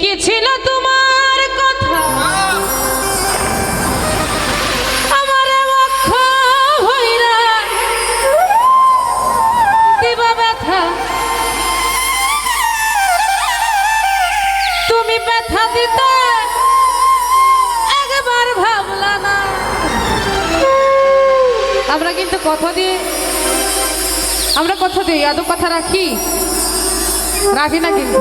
কি ছিল তোমার কথা? হইরা তুমি একবার আমরা কিন্তু কথা দিয়ে আমরা কথা দিই আদৌ কথা রাখি। রাখি না কিন্তু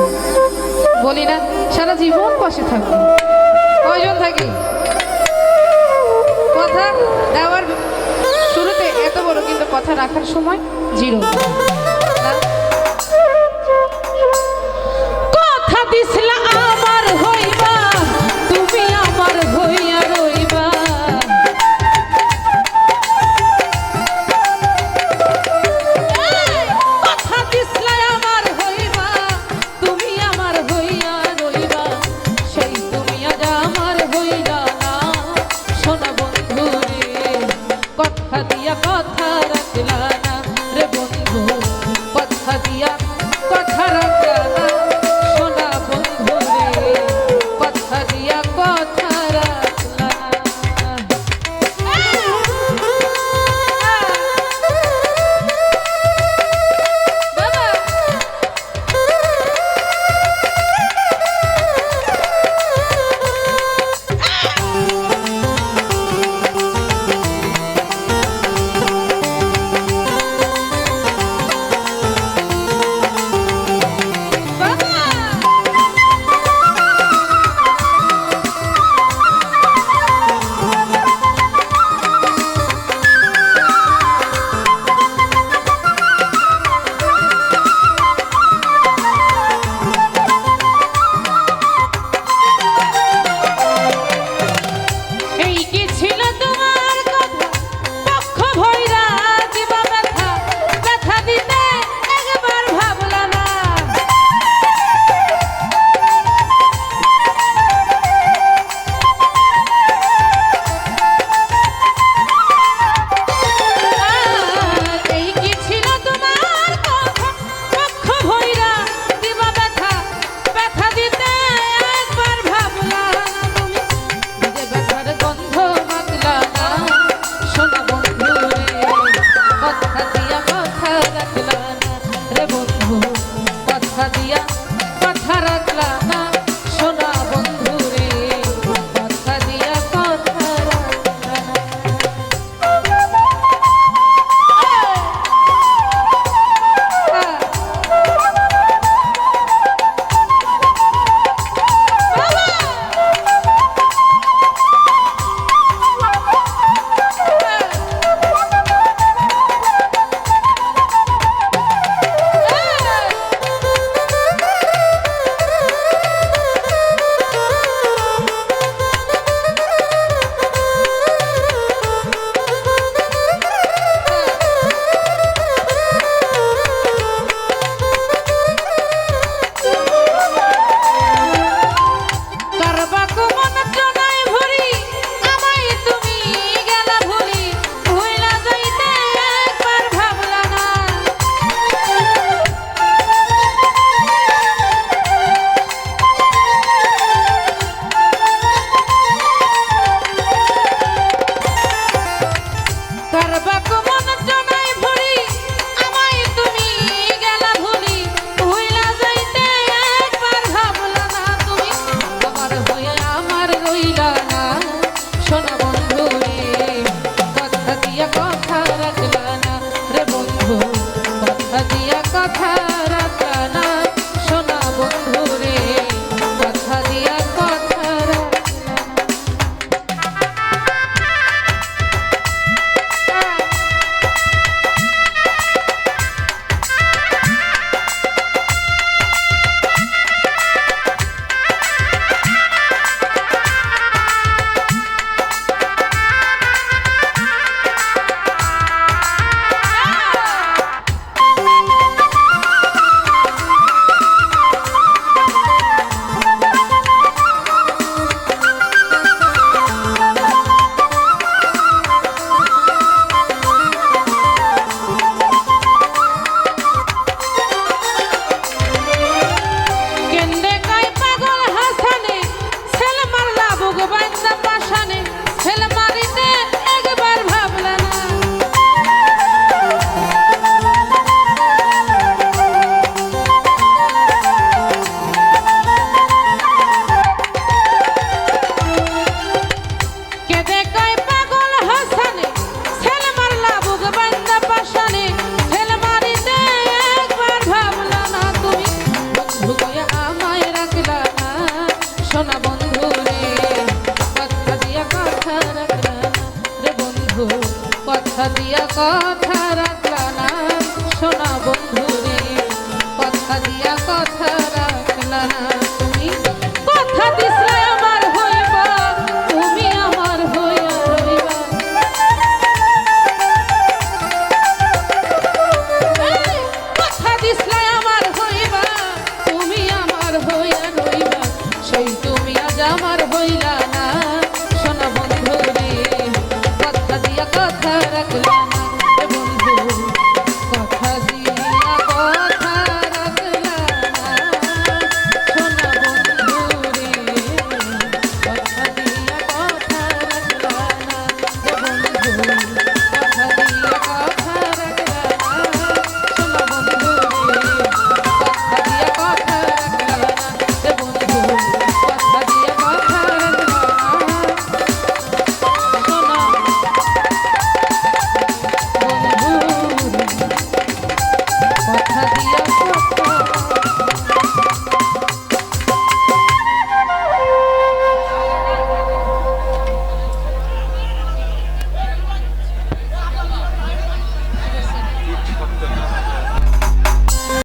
বলি না, সারা জীবন বসে থাকব। কয়জন থাকি? কথা দেওয়ার শুরুতে এত বড়, কিন্তু কথা রাখার সময় জিরো। কথা Thank you. কথা দিয়া কথা রাখলা 그